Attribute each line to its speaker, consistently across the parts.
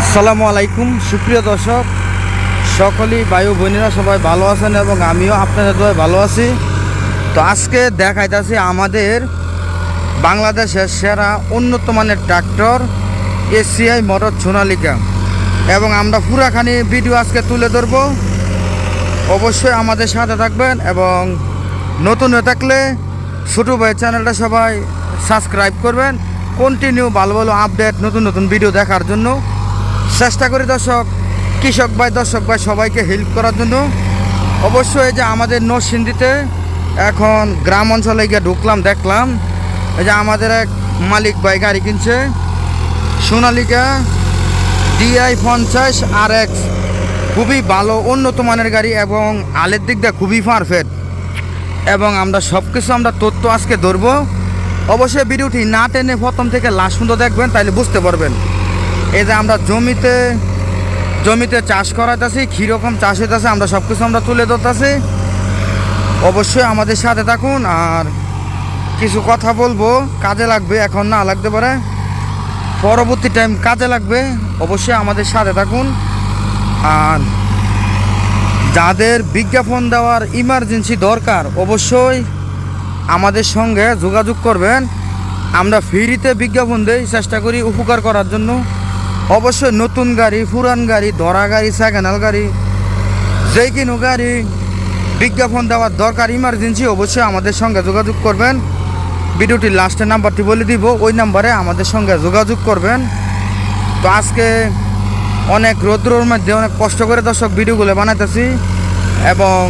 Speaker 1: আসসালামু আলাইকুম, সুপ্রিয় দর্শক। সকলেই বায়ু বোনেরা সবাই ভালো আছেন এবং আমিও আপনাদের সবাই ভালো আছি। তো আজকে দেখাইতেছি আমাদের বাংলাদেশের সেরা উন্নত মানের ট্রাক্টর এসিআই মোটর সোনালিকা। এবং আমরা পুরাখানি ভিডিও আজকে তুলে ধরবো। অবশ্যই আমাদের সাথে থাকবেন এবং নতুন হয়ে থাকলে ছোটো ভাই চ্যানেলটা সবাই সাবস্ক্রাইব করবেন। কন্টিনিউ ভালো ভালো আপডেট নতুন নতুন ভিডিও দেখার জন্য। চেষ্টা করি দর্শক, কৃষক ভাই, দর্শক ভাই, সবাইকে হেল্প করার জন্য। অবশ্যই যে আমাদের নরসিংদীতে এখন গ্রাম অঞ্চলে গিয়ে ঢুকলাম, দেখলাম। এই যে আমাদের এক মালিক ভাই গাড়ি কিনছে, সোনালিকা ডিআই পঞ্চাশ আর এক্স খুবই ভালো, উন্নত মানের গাড়ি এবং আলের দিক দিয়ে খুবই পারফেক্ট এবং আমরা সব কিছু আমরা তথ্য আজকে ধরবো। অবশ্যই ভিডিওটি না টেনে প্রথম থেকে লাস্ট পর্যন্ত দেখবেন তাহলে বুঝতে পারবেন। এই যে আমরা জমিতে জমিতে চাষ করাইতেছি, কীরকম চাষ হইতেছে, আমরা সব কিছু আমরা তুলে ধরতেছি। অবশ্যই আমাদের সাথে থাকুন, আর কিছু কথা বলব, কাজে লাগবে, এখন না লাগতে পারে। পরবর্তী টাইম কাজে লাগবে, অবশ্যই আমাদের সাথে থাকুন। আর যাদের বিজ্ঞাপন দেওয়ার ইমার্জেন্সি দরকার, অবশ্যই আমাদের সঙ্গে যোগাযোগ করবেন। আমরা ফ্রিতে বিজ্ঞাপন দেই, চেষ্টা করি উপকার করার জন্য। অবশ্যই নতুন গাড়ি, পুরান গাড়ি, ধরা গাড়ি সেকেন্ড গাড়ি যে কোনো গাড়ি, বিজ্ঞাপন দেওয়ার দরকার ইমার্জেন্সি অবশ্যই আমাদের সঙ্গে যোগাযোগ করবেন। ভিডিওটির লাস্টের নাম্বারটি বলে দিব, ওই নাম্বারে আমাদের সঙ্গে যোগাযোগ করবেন। তো আজকে অনেক রৌদ্রর মধ্যে অনেক কষ্ট করে দর্শক ভিডিওগুলো বানাইতেছি এবং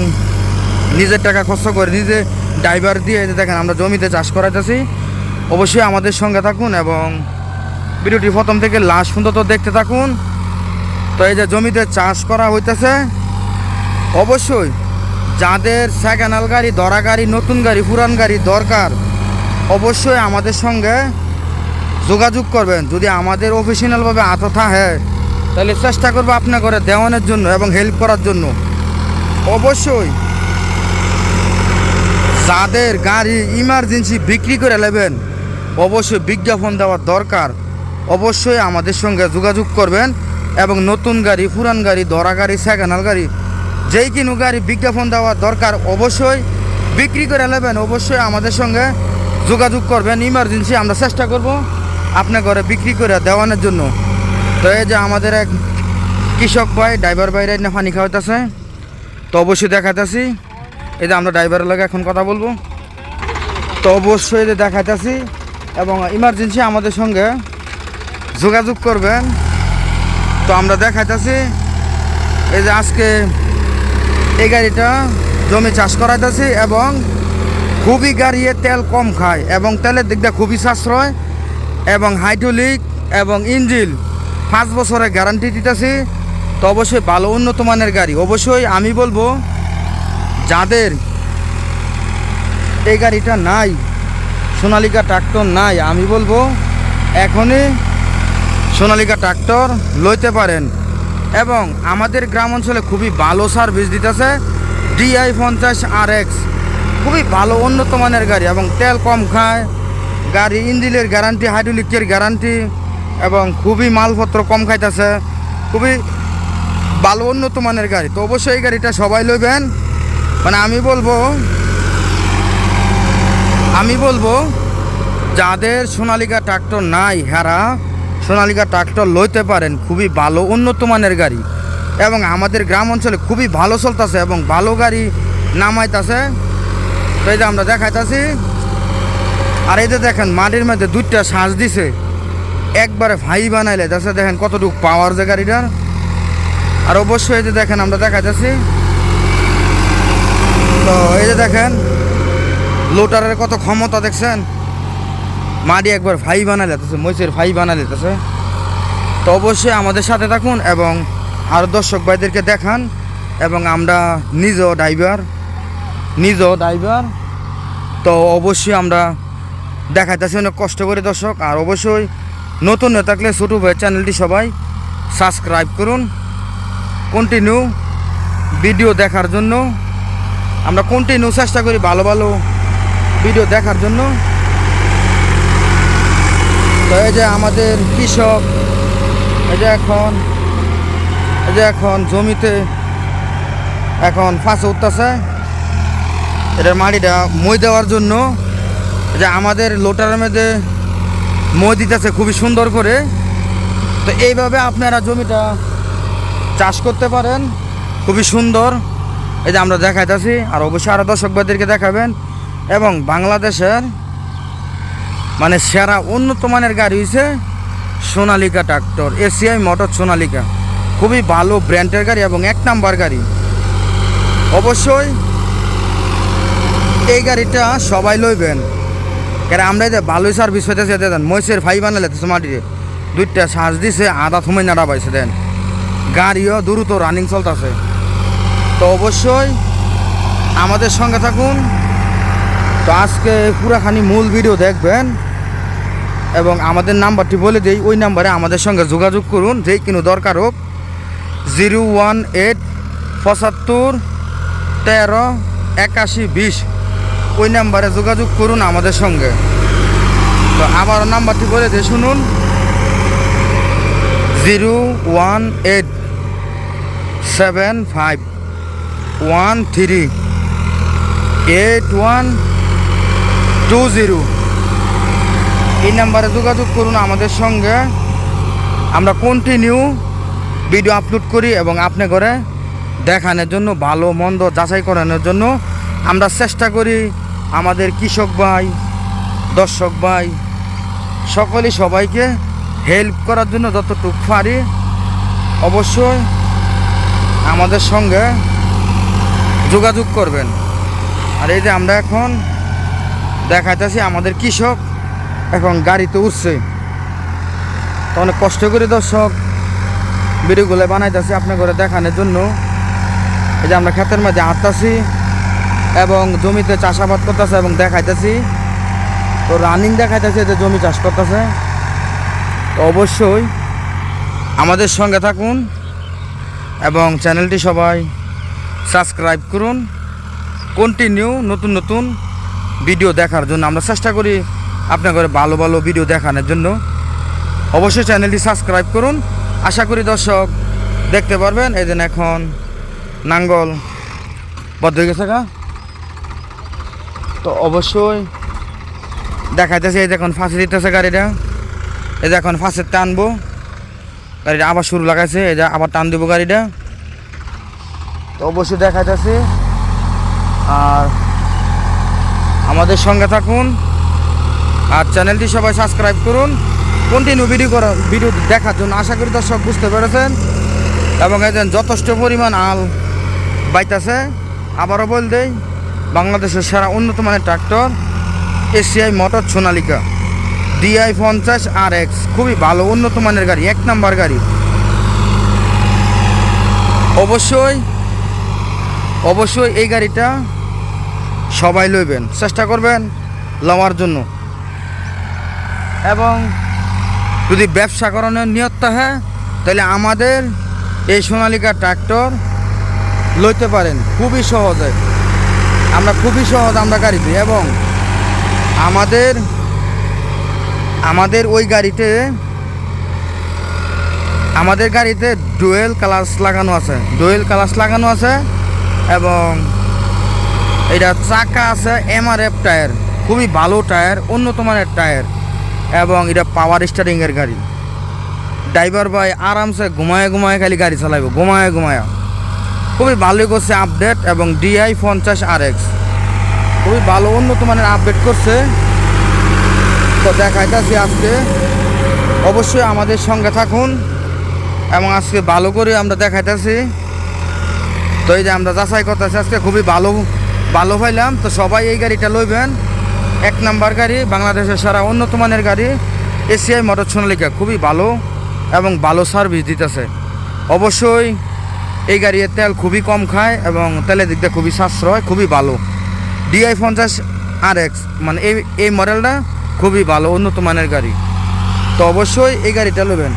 Speaker 1: নিজের টাকা খরচ করে নিজে ড্রাইভার দিয়ে দেখেন আমরা জমিতে চাষ করাইতেছি। অবশ্যই আমাদের সঙ্গে থাকুন এবং ভিডিওটি প্রথম থেকে লাস্ট পর্যন্ত দেখতে থাকুন। তো এই যে জমিতে চাষ করা হইতেছে, অবশ্যই যাদের সেকেন্ড গাড়ি, ধরা গাড়ি, নতুন গাড়ি, পুরান গাড়ি দরকার, অবশ্যই আমাদের সঙ্গে যোগাযোগ করবেন। যদি আমাদের অফিসিয়ালভাবে আতথা হয় তাহলে চেষ্টা করব আপনার করে দেওয়ানোর জন্য এবং হেল্প করার জন্য। অবশ্যই যাদের গাড়ি ইমার্জেন্সি বিক্রি করে নেবেন, অবশ্যই বিজ্ঞাপন দেওয়ার দরকার। অবশ্যই আমাদের সঙ্গে যোগাযোগ করবেন এবং নতুন গাড়ি, পুরান গাড়ি, ধরা গাড়ি সেকেন্ড গাড়ি, যেই কিনু গাড়ি বিজ্ঞাপন দেওয়ার দরকার অবশ্যই বিক্রি করে নেবেন। অবশ্যই আমাদের সঙ্গে যোগাযোগ করবেন। ইমার্জেন্সি আমরা চেষ্টা করব আপনার ঘরে বিক্রি করে দেওয়ানোর জন্য। তো এই যে আমাদের এক কৃষক ভাই ড্রাইভার ভাইরা না পানি খাওয়াইতেছে। তো অবশ্যই দেখাইতেছি। এই যে আমরা ড্রাইভারের লাগে এখন কথা বলব। তো অবশ্যই দেখাইতেছি এবং ইমার্জেন্সি আমাদের সঙ্গে যোগাযোগ করবেন। তো আমরা দেখাইতেছি, এই যে আজকে এই গাড়িটা জমি চাষ করাইতেছি এবং খুবই গাড়িয়ে তেল কম খায় এবং তেলের দিকটা খুবই সাশ্রয় এবং হাইড্রোলিক এবং ইঞ্জিল পাঁচ বছরের গ্যারান্টি দিতেছি। তো অবশ্যই ভালো উন্নত মানের গাড়ি। অবশ্যই আমি বলব, যাদের এই গাড়িটা নাই, সোনালিকা ট্রাক্টর নাই, আমি বলব, এখনই সোনালিকা ট্রাক্টর লইতে পারেন এবং আমাদের গ্রাম অঞ্চলে খুবই ভালো সার্ভিস দিতেছে ডিআই পঞ্চাশ আর এক্স খুবই ভালো উন্নত মানের গাড়ি এবং তেল কম খায়, গাড়ি ইঞ্জিনের গ্যারান্টি হাইড্রোলিকের গ্যারান্টি এবং খুবই মালপত্র কম খাইতেছে, খুবই ভালো উন্নত মানের গাড়ি। তো অবশ্যই এই গাড়িটা সবাই লইবেন। মানে আমি বলব আমি বলব, যাদের সোনালিকা ট্রাক্টর নাই, হেরা সোনালিকা ট্রাক্টর লইতে পারেন, খুবই ভালো, উন্নত মানের গাড়ি। এবং আমাদের গ্রাম অঞ্চলে খুবই ভালো চলতেছে এবং ভালো গাড়ি নামাইতেছে। তো এই যে আমরা দেখাইতেছি। আর এই যে দেখেন, মাটির মধ্যে দুইটা শ্বাস দিছে। একবারে ভাই বানাইলে তাছাড়া দেখেন কতটুকু পাওয়ার যে গাড়িটার। আর অবশ্যই এই যে দেখেন, আমরা দেখাইতেছি। তো এই যে দেখেন, লোটারের কত ক্ষমতা দেখছেন? মাটি একবার ভাই বানা লেতেছে মহিষের ভাই বানা লেতেছে তো অবশ্যই আমাদের সাথে থাকুন এবং আরও দর্শক ভাইদেরকে দেখান এবং আমরা নিজ ড্রাইভার নিজ ড্রাইভার, তো অবশ্যই আমরা দেখাইতেছি, অনেক কষ্ট করে দর্শক। আর অবশ্যই নতুন হয়ে থাকলে ছোটো ভাই চ্যানেলটি সবাই সাবস্ক্রাইব করুন। কন্টিনিউ ভিডিও দেখার জন্য। আমরা কন্টিনিউ চেষ্টা করি ভালো ভালো ভিডিও দেখার জন্য। তো এই যে আমাদের কৃষক, এই যে এখন, এই যে এখন জমিতে এখন ফাঁসে উঠতেছে। এটার মাটিটা মই দেওয়ার জন্য যে আমাদের লোটারের মধ্যে মই দিতেছে খুবই সুন্দর করে। তো এইভাবে আপনারা জমিটা চাষ করতে পারেন, খুবই সুন্দর। এই যে আমরা দেখাইতেছি, আর অবশ্যই আরও দর্শক ভাইদেরকে দেখাবেন। এবং বাংলাদেশের মানে সেরা উন্নত মানের গাড়ি হয়েছে Sonalika tractor, ACI motor Sonalika. খুবই ভালো ব্র্যান্ডের গাড়ি এবং এক নাম্বার গাড়ি। অবশ্যই এই গাড়িটা সবাই লইবেন। কেন আমরা যে ভালোই সার্ভিস হইতেছে দেন, মহিষের ফাই বানালে মাটিতে দুইটা শ্বাস দিছে, আধা থুমাই নাড়া পাইছে, দেন। গাড়িও দ্রুত রানিং চলতেছে। তো অবশ্যই আমাদের সঙ্গে থাকুন। তো আজকে পুরাখানি মূল ভিডিও দেখবেন। এবং আমাদের নাম্বারটি বলে দিই, ওই নাম্বারে আমাদের সঙ্গে যোগাযোগ করুন, যেই কোনো দরকার হোক। জিরো ওয়ান এইট পঁচাত্তর তেরো একাশি বিশ। ওই নাম্বারে যোগাযোগ করুন আমাদের সঙ্গে। তো আবার নাম্বারটি বলে দিয়ে শুনুন। Zero one eight seven five one three eight one two zero. এই নাম্বারে যোগাযোগ করুন আমাদের সঙ্গে। আমরা কন্টিনিউ ভিডিও আপলোড করি এবং আপনি করে দেখানোর জন্য, ভালো, মন্দ যাচাই করানোর জন্য আমরা চেষ্টা করি আমাদের কৃষক ভাই, দর্শক ভাই সকলেই সবাইকে হেল্প করার জন্য যতটুকু পারি অবশ্যই আমাদের সঙ্গে যোগাযোগ করবেন। আর এই যে আমরা এখন দেখাইতেছি আমাদের কৃষক এখন গাড়িতে উঠছে। তো অনেক কষ্ট করে দর্শক ভিডিওগুলো বানাইতেছি আপনার ঘরে দেখানোর জন্য। এই যে আমরা ক্ষেতের মাঝে হাঁটতেছি এবং জমিতে চাষাবাদ করতেছে এবং দেখাইতেছি। তো রানিং দেখাইতেছে যে জমি চাষ করতেছে। তো অবশ্যই আমাদের সঙ্গে থাকুন এবং চ্যানেলটি সবাই সাবস্ক্রাইব করুন। কন্টিনিউ নতুন নতুন ভিডিও দেখার জন্য আমরা চেষ্টা করি আপনাদের ভালো ভালো ভিডিও দেখানোর জন্য। অবশ্যই চ্যানেলটি সাবস্ক্রাইব করুন। আশা করি দর্শক দেখতে পারবেন। এই দিন এখন নাঙ্গল বদ্ধ হয়ে গেছে তো অবশ্যই দেখাইতেছে, এই দেখুন ফাঁসে দিতেছে গাড়িটা। এই যে এখন ফাঁসে টানবো। গাড়িটা আবার শুরু লাগাইছে। এই যে আবার টান দেবো গাড়িটা। তো অবশ্যই দেখাইতেছে। আর আমাদের সঙ্গে থাকুন। আর চ্যানেলটি সবাই সাবস্ক্রাইব করুন। কন্টিনিউ ভিডিও করা ভিডিও দেখার জন্য আশা করি দর্শক বুঝতে পেরেছেন। এবং এদের যথেষ্ট পরিমাণ আল বাইতাছে, আবারও বল দেই, বাংলাদেশের সেরা উন্নত মানের tractor ACI motor Sonalika, DI পঞ্চাশ আর এক্স খুবই ভালো উন্নত মানের গাড়ি, এক নাম্বার গাড়ি। অবশ্যই অবশ্যই এই গাড়িটা সবাই লইবেন, চেষ্টা করবেন লওয়ার জন্য। এবং যদি ব্যবসা করানোর নিয়ত হয়, তাহলে আমাদের এই সোনালিকা ট্রাক্টর লইতে পারেন। খুবই সহজে। আমরা খুবই সহজ, আমরা গাড়িতে এবং আমাদের আমাদের ওই গাড়িতে, আমাদের গাড়িতে ডুয়েল ক্লাস লাগানো আছে। ডুয়েল ক্লাস লাগানো আছে এবং এটা চাকা আছে এমআরএফ টায়ার। খুবই ভালো টায়ার উন্নত মানের টায়ার। এবং এটা পাওয়ার স্টারিংয়ের গাড়ি। ড্রাইভার ভাই আরামসে ঘুমায় ঘুমায় খালি গাড়ি চালাইব, ঘুমায় ঘুমায়। খুবই ভালোই করছে আপডেট এবং ডিআই পঞ্চাশ আর এক্স খুবই ভালো, উন্নত মানের আপডেট করছে। তো দেখাইতেছি আজকে। অবশ্যই আমাদের সঙ্গে থাকুন এবং আজকে ভালো করে আমরা দেখাইতেছি। তো এই যে আমরা যাচাই করতেছি, আজকে খুবই ভালো ভালো পাইলাম। তো সবাই এই গাড়িটা লইবেন। এক নাম্বার গাড়ি, বাংলাদেশের সারা উন্নত মানের গাড়ি, এসিআই মোটর সোনালিকা খুবই ভালো এবং ভালো সার্ভিস দিতেছে। অবশ্যই এই গাড়ির তেল খুবই কম খায় এবং তেলের দিক দিয়ে খুবই সাশ্রয়, খুবই ভালো। ডিআই পঞ্চাশ আর এক্স মানে এই এই মডেলটা খুবই ভালো, উন্নত মানের গাড়ি। তো অবশ্যই এই গাড়িটা নেবেন।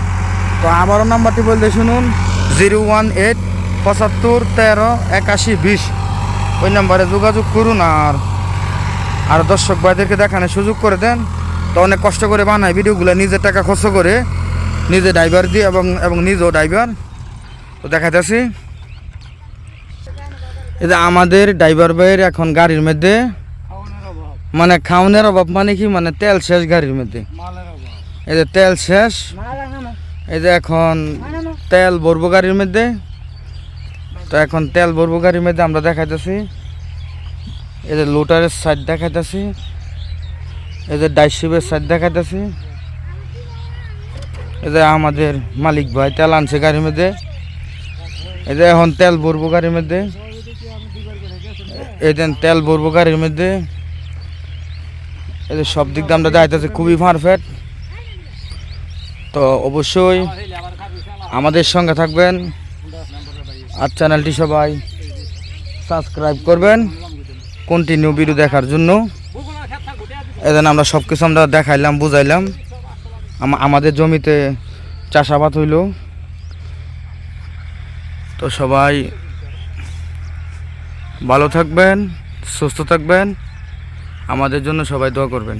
Speaker 1: তো আবারও নাম্বারটি বলতে শুনুন, জিরো ওয়ান এইট পঁচাত্তর তেরো একাশি বিশ। ওই নাম্বারে যোগাযোগ করুন আর আর দর্শক ভাইদেরকে দেখানোর সুযোগ করে দেন। তো অনেক কষ্ট করে বানায় ভিডিওগুলো নিজের টাকা খরচ করে নিজে ড্রাইভার দিয়ে এবং এবং নিজেও ড্রাইভার তো দেখাইতেছি। এই যে আমাদের ড্রাইভার ভাইয়ের এখন গাড়ির মধ্যে মানে খাওয়ানোর অভাব মানে কি? মানে তেল শেষ গাড়ির মধ্যে। এই যে তেল শেষ। এই যে এখন তেল ভরবো গাড়ির মধ্যে। তো এখন তেল ভরবো গাড়ির মধ্যে আমরা দেখাইতেছি। যে লোটারের সাইড দেখাইতেছি। এদের যে ডাইশিপের সাইড দেখাইতেছি। এদের আমাদের মালিক ভাই, তেল আনছে গাড়ির মধ্যে। যে এখন তেল ভরবো গাড়ির মধ্যে। এই দেন তেল ভরবো গাড়ির মধ্যে। এদের সব দিক দিয়ে আমরা খুবই পারফেক্ট তো অবশ্যই আমাদের সঙ্গে থাকবেন। আর চ্যানেলটি সবাই সাবস্ক্রাইব করবেন। কন্টিনিউ ভিডিও দেখার জন্য। এদিন আমরা সব কিছু আমরা দেখাইলাম, বুঝাইলাম। আমাদের জমিতে চাষাবাদ হইল। তো সবাই ভালো থাকবেন, সুস্থ থাকবেন। আমাদের জন্য সবাই দোয়া করবেন।